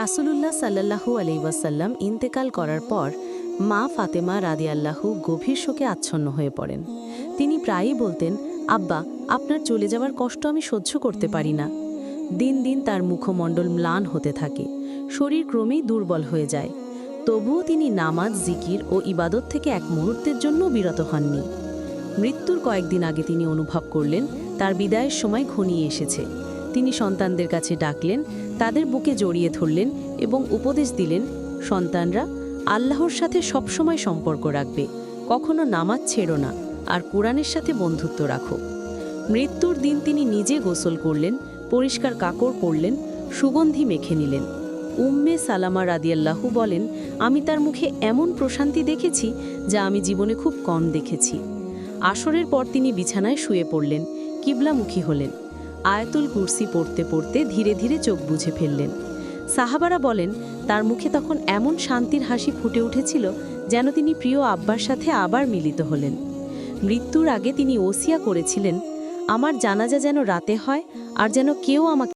রাসূলুল্লাহ সাল্লাল্লাহু আলাইসাল্লাম ইন্তেকাল করার পর মা ফাতেমা রাদিয়াল্লাহু গভীর শোকে আচ্ছন্ন হয়ে পড়েন। তিনি প্রায়ই বলতেন, আব্বা, আপনার চলে যাওয়ার কষ্ট আমি সহ্য করতে পারি না। দিন দিন তার মুখমণ্ডল ম্লান হতে থাকে, শরীর ক্রমেই দুর্বল হয়ে যায়। তবুও তিনি নামাজ, জিকির ও ইবাদত থেকে এক মুহূর্তের জন্য বিরত হননি। মৃত্যুর কয়েকদিন আগে তিনি অনুভব করলেন, তার বিদায়ের সময় ঘনিয়ে এসেছে। তিনি সন্তানদের কাছে ডাকলেন তাদের বুকে জড়িয়ে ধরলেন এবং উপদেশ দিলেন, সন্তানরা, আল্লাহর সাথে সবসময় সম্পর্ক রাখবে, কখনো নামাজ ছেড়ো না, আর কোরআনের সাথে বন্ধুত্ব রাখো। মৃত্যুর দিন তিনি নিজে গোসল করলেন, পরিষ্কার কাকড় পরলেন, সুগন্ধি মেখে নিলেন। উম্মে সালামা রাদিয়াল্লাহু বলেন, আমি তার মুখে এমন প্রশান্তি দেখেছি যা আমি জীবনে খুব কম দেখেছি। আসরের পর তিনি বিছানায় শুয়ে পড়লেন, কিবলামুখী হলেন। আয়াতুল কুরসি পড়তে পড়তে ধীরে ধীরে চোখ বুঝে ফেললেন। সাহাবারা বলেন, তার মুখে তখন এমন শান্তির হাসি ফুটে উঠেছিল যেন তিনি প্রিয় আব্বার সাথে আবার মিলিত হলেন। মৃত্যুর আগে তিনি ওসিয়া করেছিলেন, আমার জানাজা যেন রাতে হয় আর যেন কেউ আমাকে